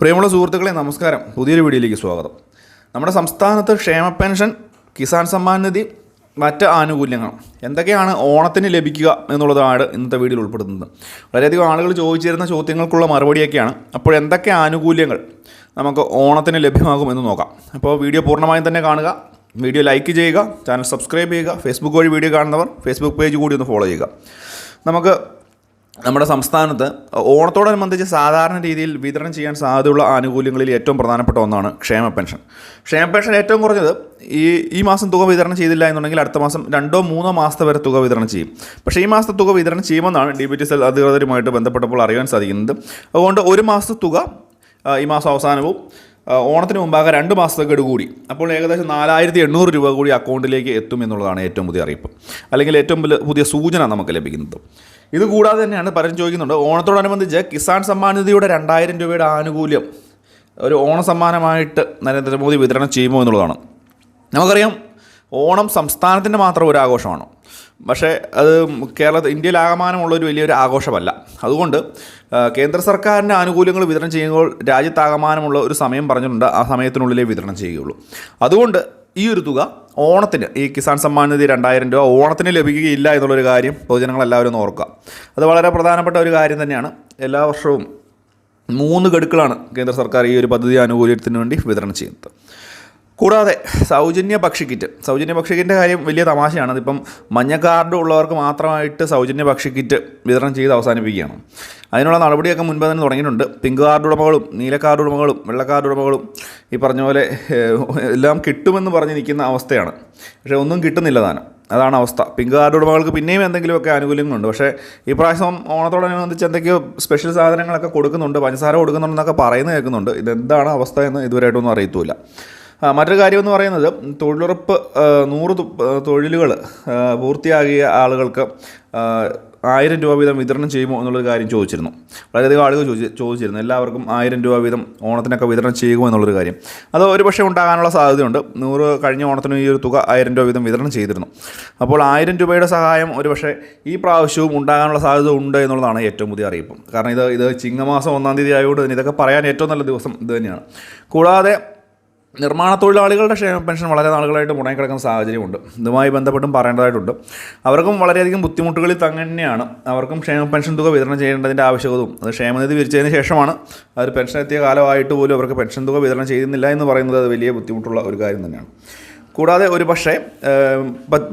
പ്രിയമുള്ള സുഹൃത്തുക്കളെ നമസ്കാരം. പുതിയൊരു വീഡിയോയിലേക്ക് സ്വാഗതം. നമ്മുടെ സംസ്ഥാനത്ത് ക്ഷേമ പെൻഷൻ കിസാൻ സമ്മാൻ നിധി മറ്റ് ആനുകൂല്യങ്ങൾ എന്തൊക്കെയാണ് ഓണത്തിന് ലഭിക്കുക എന്നുള്ളതാണ് ഇന്നത്തെ വീഡിയോയിൽ ഉൾപ്പെടുത്തുന്നത്. വളരെയധികം ആളുകൾ ചോദിച്ചിരുന്ന ചോദ്യങ്ങൾക്കുള്ള മറുപടിയൊക്കെയാണ്. അപ്പോൾ എന്തൊക്കെ ആനുകൂല്യങ്ങൾ നമുക്ക് ഓണത്തിന് ലഭ്യമാകും എന്ന് നോക്കാം. അപ്പോൾ വീഡിയോ പൂർണമായും തന്നെ കാണുക. വീഡിയോ ലൈക്ക് ചെയ്യുക. ചാനൽ സബ്സ്ക്രൈബ് ചെയ്യുക. ഫേസ്ബുക്ക് വഴി വീഡിയോ കാണുന്നവർ ഫേസ്ബുക്ക് പേജ് കൂടി ഒന്ന് ഫോളോ ചെയ്യുക. നമുക്ക് നമ്മുടെ സംസ്ഥാനത്ത് ഓണത്തോടനുബന്ധിച്ച് സാധാരണ രീതിയിൽ വിതരണം ചെയ്യാൻ സാധ്യതയുള്ള ആനുകൂല്യങ്ങളിൽ ഏറ്റവും പ്രധാനപ്പെട്ട ഒന്നാണ് ക്ഷേമ പെൻഷൻ. ക്ഷേമ പെൻഷൻ ഏറ്റവും കുറഞ്ഞത് ഈ ഈ മാസം തുക വിതരണം ചെയ്തില്ല എന്നുണ്ടെങ്കിൽ അടുത്ത മാസം രണ്ടോ മൂന്നോ മാസത്തെ വരെ തുക വിതരണം ചെയ്യും. പക്ഷേ ഈ മാസത്തെ തുക വിതരണം ചെയ്യുമെന്നാണ് ഡി ബി ടി സെൽ അധികൃതരുമായിട്ട് ബന്ധപ്പെട്ടപ്പോൾ അറിയാൻ സാധിക്കുന്നത്. അതുകൊണ്ട് ഒരു മാസത്തെ തുക ഈ മാസം അവസാനവും ഓണത്തിന് മുമ്പാകെ രണ്ട് മാസത്തെ ഗഡു കൂടി അപ്പോൾ ഏകദേശം നാലായിരത്തി എണ്ണൂറ് രൂപ കൂടി അക്കൗണ്ടിലേക്ക് എത്തും എന്നുള്ളതാണ് ഏറ്റവും പുതിയ അറിയിപ്പ്. അല്ലെങ്കിൽ ഏറ്റവും പുതിയ സൂചന നമുക്ക് ലഭിക്കുന്നത്. ഇത് കൂടാതെ തന്നെയാണ് പലരും ചോദിക്കുന്നുണ്ട് ഓണത്തോടനുബന്ധിച്ച് കിസാൻ സമ്മാൻ നിധിയുടെ രണ്ടായിരം രൂപയുടെ ആനുകൂല്യം ഒരു ഓണ സമ്മാനമായിട്ട് നരേന്ദ്രമോദി വിതരണം ചെയ്യുമോ എന്നുള്ളതാണ്. നമുക്കറിയാം ഓണം സംസ്ഥാനത്തിന്റെ മാത്രം ഒരു ആഘോഷമാണ്. പക്ഷേ അത് കേരളത്തിൽ ഇന്ത്യയിലാകമാനമുള്ള ഒരു വലിയൊരു ആഘോഷമല്ല. അതുകൊണ്ട് കേന്ദ്ര സർക്കാരിന്റെ ആനുകൂല്യങ്ങൾ വിതരണം ചെയ്യുമ്പോൾ രാജ്യത്താകമാനമുള്ള ഒരു സമയം പറഞ്ഞിട്ടുണ്ട് ആ സമയത്തിനുള്ളിലേ വിതരണം ചെയ്യുകയുള്ളൂ. അതുകൊണ്ട് ഈ ഒരു തുക ഓണത്തിന് ഈ കിസാൻ സമ്മാൻ നിധി രണ്ടായിരം രൂപ ഓണത്തിന് ലഭിക്കുകയില്ല എന്നുള്ളൊരു കാര്യം പൊതുജനങ്ങളെല്ലാവരും ഒന്ന് ഓർക്കുക. അത് വളരെ പ്രധാനപ്പെട്ട ഒരു കാര്യം തന്നെയാണ്. എല്ലാ വർഷവും മൂന്ന് ഗഡുക്കളാണ് കേന്ദ്ര സർക്കാർ ഈ ഒരു പദ്ധതി ആനുകൂല്യത്തിന് വേണ്ടി വിതരണം ചെയ്യുന്നത്. കൂടാതെ സൗജന്യ ഭക്ഷ്യക്കിറ്റ് സൗജന്യ ഭക്ഷ്യക്കിറ്റിന്റെ കാര്യം വലിയ തമാശയാണ്. അതിപ്പം മഞ്ഞ കാർഡ് ഉള്ളവർക്ക് മാത്രമായിട്ട് സൗജന്യ ഭക്ഷ്യക്കിറ്റ് വിതരണം ചെയ്ത് അവസാനിപ്പിക്കുകയാണ്. അതിനുള്ള നടപടിയൊക്കെ മുൻപ് തന്നെ തുടങ്ങിയിട്ടുണ്ട്. പിങ്ക് കാർഡ് ഉടമകളും നീല കാർഡ് ഉടമകളും വെള്ള കാർഡ് ഉടമകളും ഈ പറഞ്ഞ പോലെ എല്ലാം കിട്ടുമെന്ന് പറഞ്ഞ് നിൽക്കുന്ന അവസ്ഥയാണ്. പക്ഷേ ഒന്നും കിട്ടുന്നില്ല താനും. അതാണ് അവസ്ഥ. പിങ്ക് കാർഡ് ഉടമകൾക്ക് പിന്നെയും എന്തെങ്കിലുമൊക്കെ ആനുകൂല്യങ്ങളുണ്ട്. പക്ഷേ ഈ പ്രാവശ്യം ഓണത്തോടനുബന്ധിച്ച് എന്തൊക്കെയോ സ്പെഷ്യൽ സാധനങ്ങളൊക്കെ കൊടുക്കുന്നുണ്ട് പഞ്ചസാര കൊടുക്കുന്നുണ്ടെന്നൊക്കെ പറയുന്നത് കേൾക്കുന്നുണ്ട്. ഇതെന്താണ് അവസ്ഥ എന്ന് ഇതുവരെയായിട്ടൊന്നും അറിയത്തുമില്ല. മറ്റൊരു കാര്യമെന്ന് പറയുന്നത് തൊഴിലുറപ്പ് നൂറ് തൊഴിലുകൾ പൂർത്തിയാകിയ ആളുകൾക്ക് ആയിരം രൂപ വീതം വിതരണം ചെയ്യുമോ എന്നുള്ളൊരു കാര്യം ചോദിച്ചിരുന്നു. വളരെയധികം ആളുകൾ ചോദിച്ചു ചോദിച്ചിരുന്നു. എല്ലാവർക്കും ആയിരം രൂപ വീതം ഓണത്തിനൊക്കെ വിതരണം ചെയ്യുമോ എന്നുള്ളൊരു കാര്യം. അത് ഒരു പക്ഷേ ഉണ്ടാകാനുള്ള സാധ്യതയുണ്ട്. നൂറ് കഴിഞ്ഞ ഓണത്തിന് ഈ ഒരു തുക ആയിരം രൂപ വീതം വിതരണം ചെയ്തിരുന്നു. അപ്പോൾ ആയിരം രൂപയുടെ സഹായം ഒരു പക്ഷേ ഈ പ്രാവശ്യവും ഉണ്ടാകാനുള്ള സാധ്യത ഉണ്ട് എന്നുള്ളതാണ് ഏറ്റവും പുതിയ അറിയിപ്പ്. കാരണം ഇത് ഇത് ചിങ്ങമാസം ഒന്നാം തീയതി ആയതുകൊണ്ട് തന്നെ ഇതൊക്കെ പറയാൻ ഏറ്റവും നല്ല ദിവസം ഇത് തന്നെയാണ്. കൂടാതെ നിർമ്മാണ തൊഴിലാളികളുടെ ക്ഷേമ പെൻഷൻ വളരെ നാളുകളായിട്ട് മുടങ്ങിക്കിടക്കുന്ന സാഹചര്യമുണ്ട്. ഇതുമായി ബന്ധപ്പെട്ടും പറയേണ്ടതായിട്ടുണ്ട്. അവർക്കും വളരെയധികം ബുദ്ധിമുട്ടുകളിൽ തന്നെയാണ് അവർക്കും ക്ഷേമ പെൻഷൻ തുക വിതരണം ചെയ്യേണ്ടതിന്റെ ആവശ്യകതയും അത് ക്ഷേമനിധി വിരിച്ചതിന് ശേഷമാണ്. അവർ പെൻഷൻ എത്തിയ കാലമായിട്ട് പോലും അവർക്ക് പെൻഷൻ തുക വിതരണം ചെയ്യുന്നില്ല എന്ന് പറയുന്നത് അത് വലിയ ബുദ്ധിമുട്ടുള്ള ഒരു കാര്യം തന്നെയാണ്. കൂടാതെ ഒരു പക്ഷേ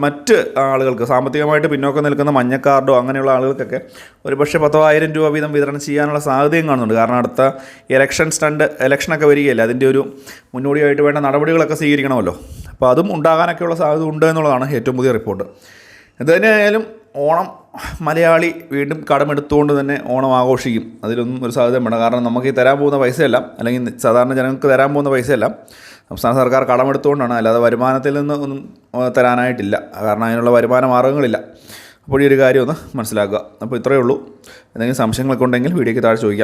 മറ്റ് ആളുകൾക്ക് സാമ്പത്തികമായിട്ട് പിന്നോക്കം നിൽക്കുന്ന മഞ്ഞക്കാർഡോ അങ്ങനെയുള്ള ആളുകൾക്കൊക്കെ ഒരു പക്ഷേ പത്തോ ആയിരം രൂപ വീതം വിതരണം ചെയ്യാനുള്ള സാധ്യതയും കാണുന്നുണ്ട്. കാരണം അടുത്ത ഇലക്ഷൻ സ്റ്റണ്ട് ഇലക്ഷനൊക്കെ വരികയല്ലേ അതിന്റെ ഒരു മുന്നോടിയായിട്ട് വേണ്ട നടപടികളൊക്കെ സ്വീകരിക്കണമല്ലോ. അപ്പോൾ അതും ഉണ്ടാകാനൊക്കെയുള്ള സാധ്യത ഉണ്ട് എന്നുള്ളതാണ് ഏറ്റവും പുതിയ റിപ്പോർട്ട് ഇത് തന്നെയായാലും ഓണം മലയാളി വീണ്ടും കടമെടുത്തുകൊണ്ട് തന്നെ ഓണം ആഘോഷിക്കും. അതിലൊന്നും ഒരു സാധ്യത വേണ്ട. കാരണം നമുക്ക് ഈ തരാൻ പോകുന്ന പൈസയല്ല. അല്ലെങ്കിൽ സാധാരണ ജനങ്ങൾക്ക് തരാൻ പോകുന്ന പൈസയല്ല. സംസ്ഥാന സർക്കാർ കടമെടുത്തുകൊണ്ടാണ്. അല്ലാതെ വരുമാനത്തിൽ നിന്ന് ഒന്നും തരാനായിട്ടില്ല. കാരണം അതിനുള്ള വരുമാന മാർഗങ്ങളില്ല. അപ്പോൾ ഈ ഒരു കാര്യം ഒന്ന് മനസ്സിലാക്കുക. അപ്പോൾ ഇത്രയേ ഉള്ളൂ. എന്തെങ്കിലും സംശയങ്ങളൊക്കെ ഉണ്ടെങ്കിൽ വീഡിയോയ്ക്ക് താഴെ ചോദിക്കാം.